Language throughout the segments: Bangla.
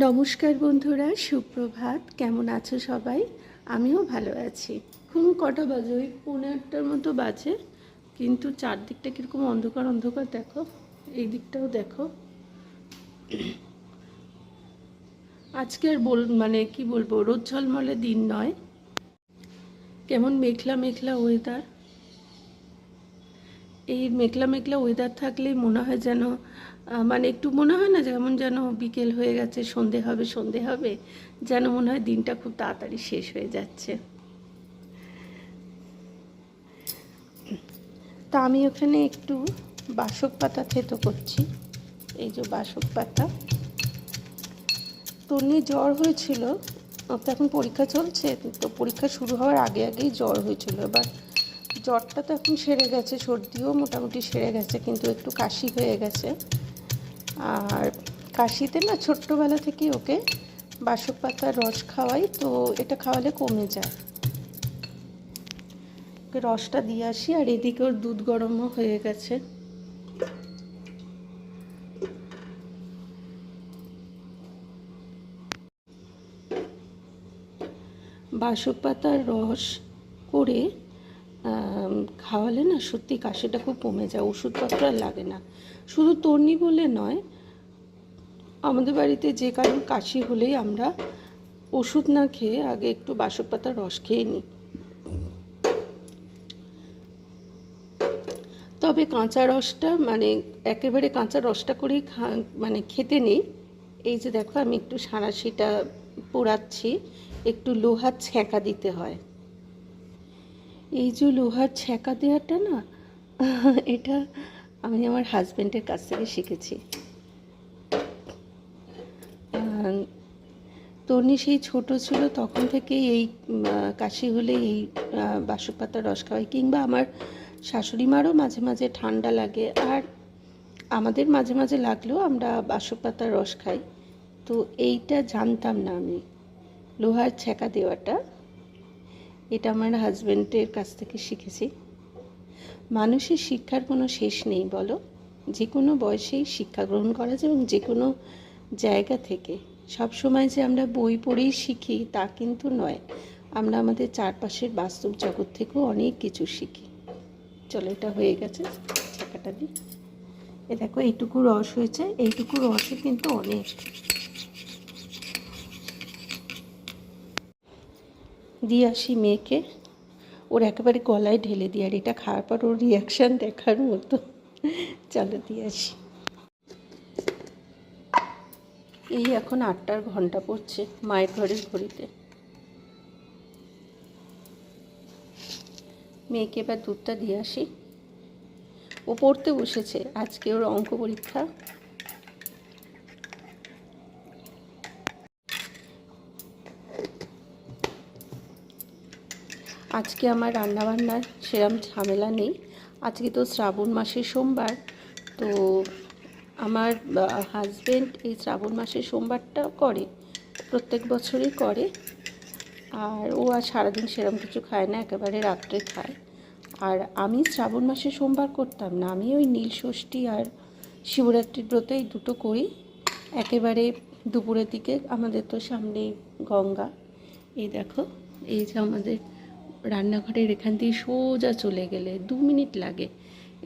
নমস্কার বন্ধুরা, সুপ্রভাত। কেমন আছো সবাই? আমিও ভালো আছি। এখন কটা বাজে? ওই পৌনে আটটার মতো বাজে, কিন্তু চারদিকটা কীরকম অন্ধকার অন্ধকার দেখো, এই দিকটাও দেখো। আজকে আর বল মানে কি বলব, রোদ ঝলমলে দিন নয়। কেমন মেঘলা মেঘলা ওয়েদার এই মেঘলা মেঘলা ওয়েদার থাকলেই মনে হয় যেন মানে একটু মনে হয় না যেমন যেন বিকেল হয়ে গেছে, সন্ধে হবে সন্ধে হবে, যেন মনে হয় দিনটা খুব তাড়াতাড়ি শেষ হয়ে যাচ্ছে। তা আমি ওখানে একটু বাসক পাতা থেতো করছি। এই যে বাসক পাতা। তন্নি জ্বর হয়েছিল, তো এখন পরীক্ষা চলছে, তো পরীক্ষা শুরু হওয়ার আগে আগেই জ্বর হয়েছিল, এবার জ্বরটা তো এখন সেরে গেছে, সর্দিও মোটামুটি সেরে গেছে, কিন্তু একটু কাশি হয়ে গেছে। আর কাশিতে না ছোট্টবেলা থেকে ওকে বাসক পাতার রস খাওয়াই, তো এটা খাওয়ালে কমে যায়। ওকে রসটা দিয়ে আসি, আর এদিকে ওর দুধ গরমও হয়ে গেছে। বাসক পাতার রস করে খাওয়ালে না সত্যি কাশিটা খুব কমে যায়, ওষুধপত্র আর লাগে না। শুধু তর্নি বলে নয়, আমাদের বাড়িতে যে কারোর কাশি হলেই আমরা ওষুধ না খেয়ে আগে একটু বাসক পাতার রস খেয়ে নিই। তবে কাঁচা রসটা মানে একেবারে কাঁচা রসটা করেই মানে খেতে নেই। এই যে দেখো, আমি একটু সাঁড়াশিটা পোড়াচ্ছি, একটু লোহার ছ্যাঁকা দিতে হয়। এই যে লোহার ছ্যাঁকা দেওয়াটা না, এটা আমি আমার হাজব্যান্ডের কাছ থেকে শিখেছি। তনি সেই ছোট ছিল, তখন থেকে এই কাশি হলে এই বাসক পাতার রস খাওয়াই, কিংবা আমার শাশুড়ি মারও মাঝে মাঝে ঠান্ডা লাগে। আর আমাদের মাঝে মাঝে লাগলেও আমরা বাসক পাতার রস খাই। তো এইটা জানতাম না আমি, লোহার ছ্যাঁকা দেওয়াটা। এটা আমার হাজব্যান্ডের কাছ থেকে শিখেছি। মানুষের শিক্ষার কোনো শেষ নেই, বলো। যে কোনো বয়সেই শিক্ষা গ্রহণ করা যায় এবং যে কোনো জায়গা থেকে। সব সময় যে আমরা বই পড়েই শিখি, তা কিন্তু নয়। আমরা আমাদের চারপাশের বাস্তব জগৎ থেকেও অনেক কিছু শিখি। চলো, এটা হয়ে গেছে। ছাকাটা দিই। এ দেখো, এইটুকু রস হয়েছে। এইটুকু রসে কিন্তু অনেক। দিয়ে আসি মেয়েকে। ওর একেবারে গলায় ঢেলে দিই আর এটা খাওয়ার পর ওর রিয়াকশান দেখার মতো। চলো দিয়ে আসি। এই এখন আটটার ঘণ্টা পড়ছে মায়ের ঘরের ঘড়িতে। মেয়েকে এবার দুধটা দিয়ে আসি। ও পড়তে বসেছে। আজকে ওর অঙ্ক পরীক্ষা। আজকে আমার রান্নাবান্নার সেরম ঝামেলা নেই। আজকে তো শ্রাবণ মাসের সোমবার, তো আমার হাজব্যান্ড এই শ্রাবণ মাসের সোমবারটা করে, প্রত্যেক বছরই করে। আর ও আর সারাদিন সেরম কিছু খায় না, একেবারে রাত্রে খায়। আর আমি শ্রাবণ মাসে সোমবার করতাম না, আমি ওই নীল ষষ্ঠী আর শিবরাত্রির ব্রত এই দুটো করি। একেবারে দুপুরের দিকে আমাদের তো সামনেই গঙ্গা। এই দেখো, এই যে আমাদের রান্নাঘরের এখান দিয়ে সোজা চলে গেলে দু মিনিট লাগে।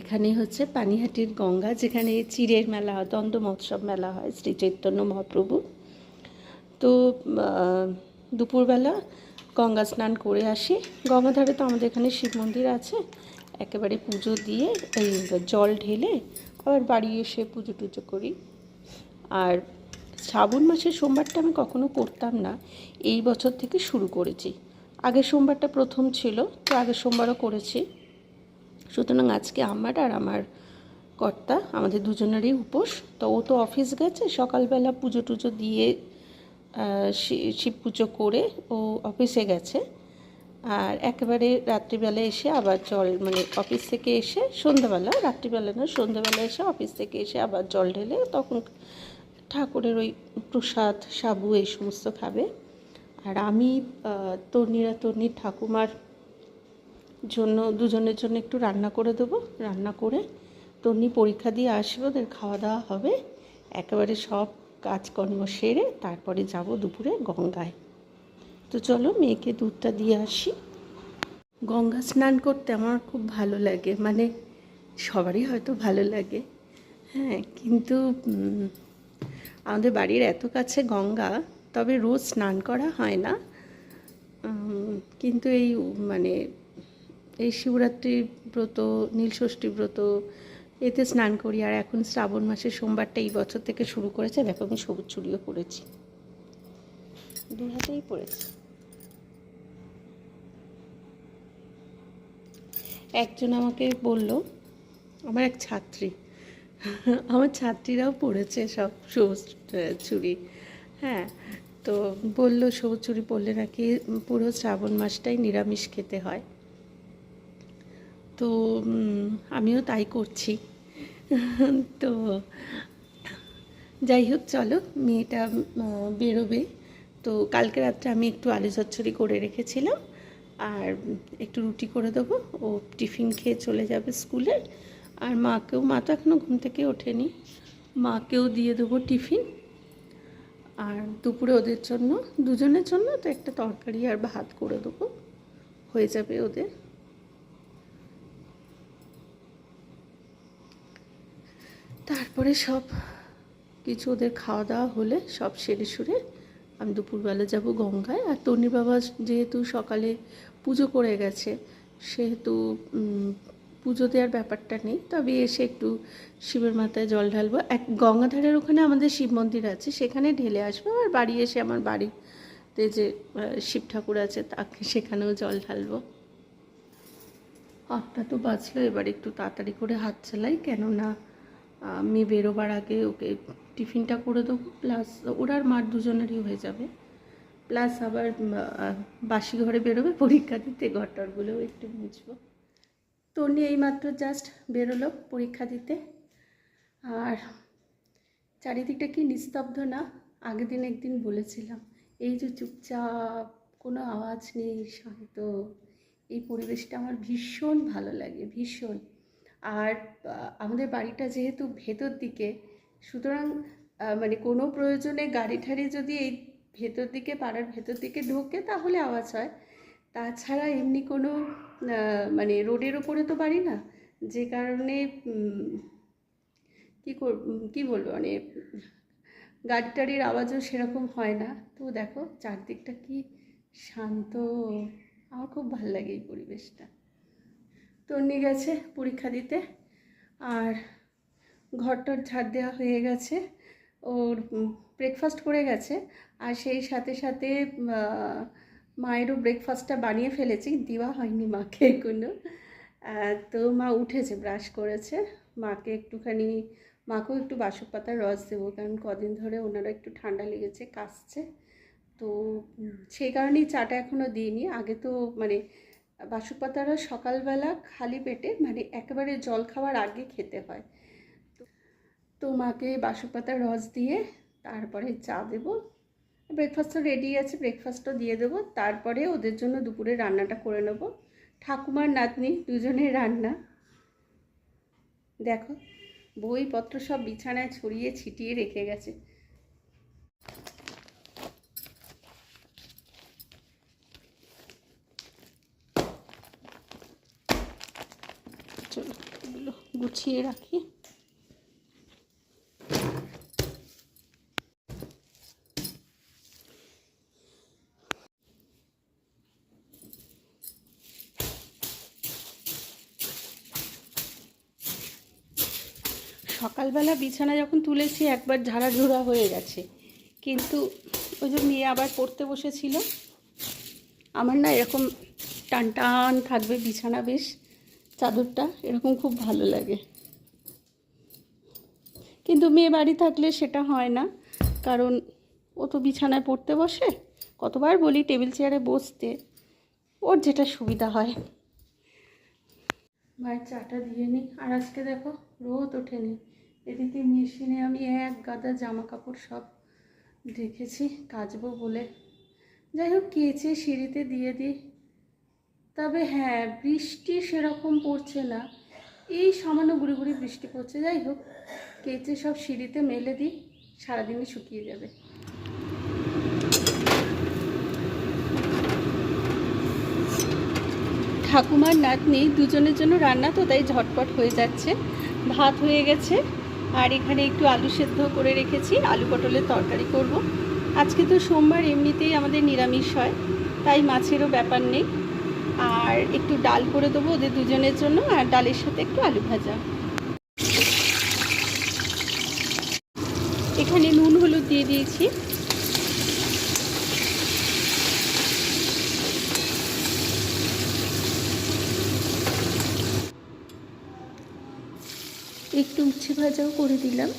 এখানে হচ্ছে পানিহাটির গঙ্গা, যেখানে চিরের মেলা হয় দ্বন্দ্ব মহোৎসব মেলা হয়, শ্রী চৈতন্য মহাপ্রভু। তো দুপুরবেলা গঙ্গা স্নান করে আসি। গঙ্গাধারে তো আমাদের এখানে শিব মন্দির আছে। একেবারে পুজো দিয়ে এই জল ঢেলে আবার বাড়ি এসে পুজো টুজো করি। আর শ্রাবণ মাসের সোমবারটা আমি কখনো করতাম না। এই বছর থেকে শুরু করেছি। আগের সোমবারটা প্রথম ছিল, তো আগের সোমবারও করেছি। সুতরাং আজকে আমার আর আমার কর্তা, আমাদের দুজনেরই উপোস, তো ও তো অফিস গেছে, সকালবেলা পুজো টুজো দিয়ে শিব পুজো করে ও অফিসে গেছে। আর একেবারে রাত্রিবেলা এসে আবার জল মানে অফিস থেকে এসে সন্ধ্যাবেলা, রাত্রিবেলা না, সন্ধ্যাবেলা এসে অফিস থেকে এসে আবার জল ঢেলে তখন ঠাকুরের ওই প্রসাদ, সাবু, এই সমস্ত খাবে। আর আমি আহ, তর্ণীরা তর্ণীর ঠাকুমার জন্য দুজনের জন্য একটু রান্না করে দেবো। রান্না করে তন্নি পরীক্ষা দিয়ে আসবে ওদের খাওয়া দাওয়া হবে। একেবারে সব কাজকর্ম সেরে তারপরে যাব দুপুরে গঙ্গায়। তো চলো মেয়েকে দুধটা দিয়ে আসি। গঙ্গা স্নান করতে আমার খুব ভালো লাগে মানে সবারই হয়তো ভালো লাগে। হ্যাঁ কিন্তু আমাদের বাড়ির এত কাছে গঙ্গা তবে রোজ স্নান করা হয় না। কিন্তু এই মানে এই শিবরাত্রি ব্রত, নীলষষ্ঠী ব্রত, এতে স্নান করি। আর এখন শ্রাবণ মাসের সোমবারটা এই বছর থেকে শুরু করেছে। দেখো, আমি সবুজ চুড়িও পরেছি। দু হাতেই পরেছি। একজন আমাকে বলল, আমার এক ছাত্রী। আমার ছাত্রীরাও পড়েছে সব সবুজ চুড়ি। হ্যাঁ তো বলল সবুজ চুড়ি পরলে নাকি পুরো শ্রাবণ মাসটাই নিরামিষ খেতে হয়। তো আমিও তাই করছি। তো যাই হোক, চলো, মেয়েটা বেরোবে। তো কালকে রাত্রে আমি একটু আলু চচ্চড়ি করে রেখেছিলাম। আর একটু রুটি করে দেবো। ও টিফিন খেয়ে চলে যাবে স্কুলে। আর মাকেও, মা তো এখনও ঘুম থেকে ওঠেনি। মাকেও দিয়ে দেবো টিফিন। আর দুপুরে ওদের জন্য, দুজনের জন্য তো একটা তরকারি আর ভাত করে দেবো। হয়ে যাবে ওদের। তারপরে সব কিছু ওদের খাওয়া দাওয়া হলে সব সেরে সুরে আমি দুপুরবেলা যাব গঙ্গায়। আর তনির বাবা যেহেতু সকালে পুজো করে গেছে, সেহেতু পুজো দেওয়ার ব্যাপারটা নেই, তবে এসে একটু শিবের মাথায় জল ঢালবো। এক গঙ্গাধারের ওখানে আমাদের শিব মন্দির আছে, সেখানে ঢেলে আসব আর বাড়ি এসে আমার বাড়িতে যে শিব ঠাকুর আছে তাকে সেখানেও জল ঢালবো। আটটা তো বাজলো, এবার একটু তাড়াতাড়ি করে হাত চালাই, কেননা, আমি বেরোবার আগে ওকে টিফিনটা করে দেবো, প্লাস ওরা আর মার দুজনেরই হয়ে যাবে। প্লাস আবার বাসি ঘরে বেরোবে, পরীক্ষা দিতে ঘরটরগুলোও একটু মুছবো। তন্নি এইমাত্র জাস্ট বেরোলো পরীক্ষা দিতে। আর চারিদিকটা কি নিস্তব্ধ না? আগের দিন একদিন বলেছিলাম, এই যে চুপচাপ কোনো আওয়াজ নেই, শান্ত। এই পরিবেশটা আমার ভীষণ ভালো লাগে, ভীষণ। আর আমাদের বাড়িটা যেহেতু ভেতর দিকে, সুতরাং মানে কোনো প্রয়োজনে গাড়ি ঠাড়ি যদি এই ভেতর দিকে, পাড়ার ভেতর দিকে ঢোকে, তাহলে আওয়াজ হয়। তাছাড়া এমনি কোনো মানে রোডের ওপরে তো বাড়ি না। যে কারণে কী কর কী বলব মানে গাড়ি টাড়ির আওয়াজও সেরকম হয় না। তো দেখো, চারদিকটা কি শান্ত। আমার খুব ভালো লাগে এই পরিবেশটা। তন্নি গেছে পরীক্ষা দিতে। আর ঘরটর ঝাড় দেওয়া হয়ে গেছে। ওর ব্রেকফাস্ট করে গেছে। আর সেই সাথে সাথে মায়েরও ব্রেকফাস্টটা বানিয়ে ফেলেছি। দেওয়া হয়নি মাকে আহ, তো মা উঠেছে ব্রাশ করেছে। মাকে একটুখানি মাকেও একটু বাসক পাতার রস দেবো কারণ কদিন ধরে ওনারা একটু ঠান্ডা লেগেছে কাশছে। তো সেই কারণেই চাটা এখনও দিইনি। আগে তো মানে বাসক পাতার সকালবেলা খালি পেটে মানে একেবারে জল খাওয়ার আগে খেতে হয়। তো মাকে বাসক পাতার রস দিয়ে তারপরে চা দেবো। ব্রেকফাস্টও রেডি আছে ব্রেকফাস্টও দিয়ে দেবো। তারপরে ওদের জন্য দুপুরে রান্নাটা করে নেব। ঠাকুমার নাতনি দুজনের রান্না। দেখো, বইপত্র সব বিছানায় ছড়িয়ে ছিটিয়ে রেখে গেছে। গুছিয়ে রাখি। সকালবেলা বিছানা যখন তুলেছি, একবার ঝাড়াঝোড়া হয়ে গেছে। কিন্তু ওই যে মেয়ে আবার পড়তে বসেছিল, আমার না এরকম টান টান থাকবে বিছানা বেশ, চাদরটা, এরকম খুব ভালো লাগে। কিন্তু মেয়ে বাড়ি থাকলে সেটা হয় না, কারণ ও তো বিছানায় পড়তে বসে। কতবার বলি, টেবিল চেয়ারে বসতে, ওর যেটা সুবিধা হয়। মায়ের চাটা দিয়ে নিই আর আজকে দেখো, রোদ ওঠেনি। এদিকে মেশিনে আমি এক গাদা জামা কাপড় সব রেখেছি কাচবো বলে। যাই হোক, কেচে সিঁড়িতে দিয়ে দিই। তবে হ্যাঁ বৃষ্টি সেরকম পড়ছে না। এই সামান্য গুড়ি গুড়ি বৃষ্টি পড়ছে। যাই হোক, কেচে সব সিঁড়িতে মেলে দিই, সারাদিনই শুকিয়ে যাবে। ঠাকুমার নাতনি দুজনের জন্য রান্না তো তাই ঝটপট হয়ে যাচ্ছে। ভাত হয়ে গেছে। আর এখানে একটু আলু সেদ্ধ করে রেখেছি, আলু পটলের তরকারি করব। আজকে তো সোমবার, এমনিতেই আমাদের নিরামিষ হয়, তাই মাছেরও ব্যাপার নেই। আর একটু ডাল করে দেবো ওদের দুজনের জন্য, আর ডালের সাথে একটু আলু ভাজা। এখানে নুন, হলুদ দিয়ে দিয়েছি। একটু উচ্ছে ভাজাও করে দিলাম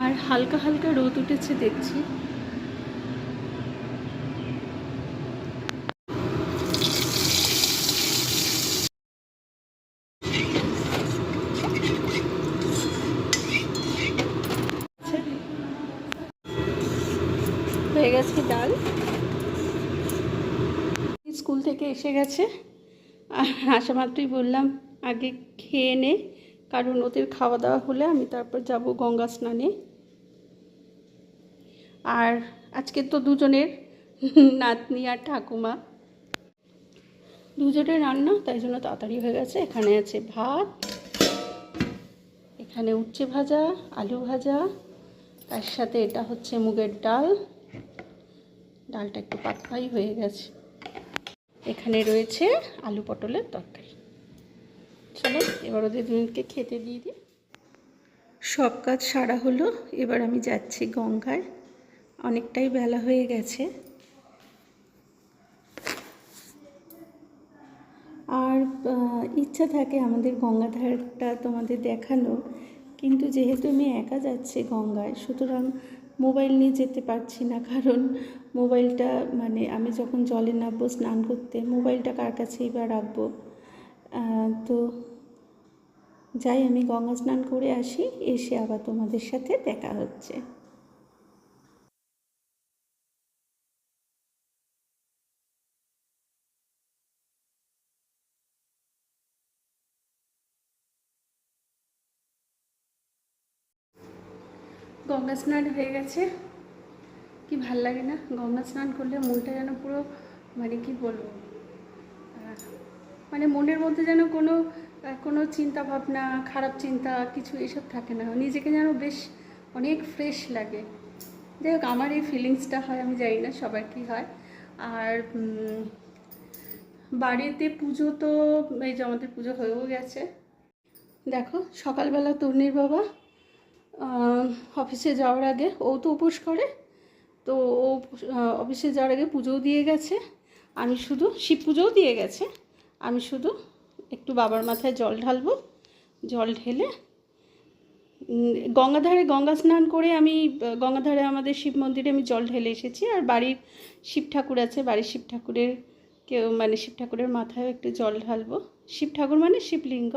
আর হালকা হালকা রোদ উঠেছে, দেখছি। হয়ে গেছে ডাল। স্কুল থেকে এসে গেছে। আর আসা মাত্রই বললাম, আগে খেয়ে নে, কারণ ওদের খাওয়া দাওয়া হলে আমি তারপর যাব গঙ্গা স্নানে। আর আজকে তো দুজনের নাতনি আর ঠাকুমা। দুজনের রান্না, তাই জন্য তাড়াতাড়ি হয়ে গেছে। এখানে আছে ভাত, এখানে উচ্ছে ভাজা, আলু ভাজা, তার সাথে এটা হচ্ছে মুগের ডাল। ডালটা একটু পাতলাই হয়ে গেছে। এখানে রয়েছে আলু পটলের তরকারি। চলো, এবার ওদের দুজনকে খেতে দিয়ে দিই। সব কাজ সারা হলো। এবার আমি যাচ্ছি গঙ্গায়। অনেকটাই বেলা হয়ে গেছে। আর ইচ্ছা থাকে আমাদের গঙ্গাধারটা তোমাদের দেখানো কিন্তু যেহেতু আমি একা যাচ্ছি গঙ্গায়, সুতরাং মোবাইল নিয়ে যেতে পারছি না। কারণ মোবাইলটা মানে আমি যখন জলে নামবো, স্নান করতে, মোবাইলটা কার কাছেই বা রাখব? তো যাই, আমি গঙ্গা স্নান করে আসি, এসে আবার তোমাদের সাথে দেখা হচ্ছে। গঙ্গা স্নান হয়ে গেছে। কি ভালো লাগে না? গঙ্গা স্নান করলে মনটা যেন পুরো মানে কি বলব? মানে মনের মধ্যে যেন কোনো কোনো চিন্তা ভাবনা, খারাপ চিন্তা, কিছু এসব থাকে না। নিজেকে যেন বেশ অনেক ফ্রেশ লাগে। যাই হোক, আমার এই ফিলিংসটা হয়, আমি জানি না সবার কি হয়। আর বাড়িতে পুজো তো, এই যে আমাদের পুজো হয়েও গেছে। দেখো, সকালবেলা তরুণীর বাবা অফিসে যাওয়ার আগে, ও তো উপোস করে, তো ও অফিসে যাওয়ার আগে পুজোও দিয়ে গেছে। আমি শুধু শিব পুজোও দিয়ে গেছে। আমি শুধু একটু বাবার মাথায় জল ঢালবো, জল ঢেলে গঙ্গাধারে গঙ্গা স্নান করে আমি, গঙ্গাধারে আমাদের শিব মন্দিরে আমি জল ঢেলে এসেছি। আর বাড়ির শিব ঠাকুর আছে, বাড়ির শিব ঠাকুরের কেউ মানে শিব ঠাকুরের মাথায় একটু জল ঢালবো। শিব ঠাকুর মানে শিবলিঙ্গ।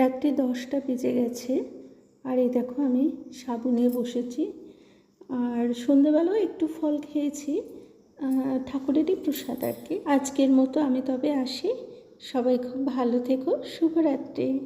রাত্রি দশটা বেজে গেছে। আর এই দেখো আমি সাবু নিয়ে বসেছি। আর সন্ধেবেলাও একটু ফল খেয়েছি। ঠাকুরেরই প্রসাদ আর কি। আজকের মতো আমি তবে আসি। সবাই খুব ভালো থেকো। শুভরাত্রি।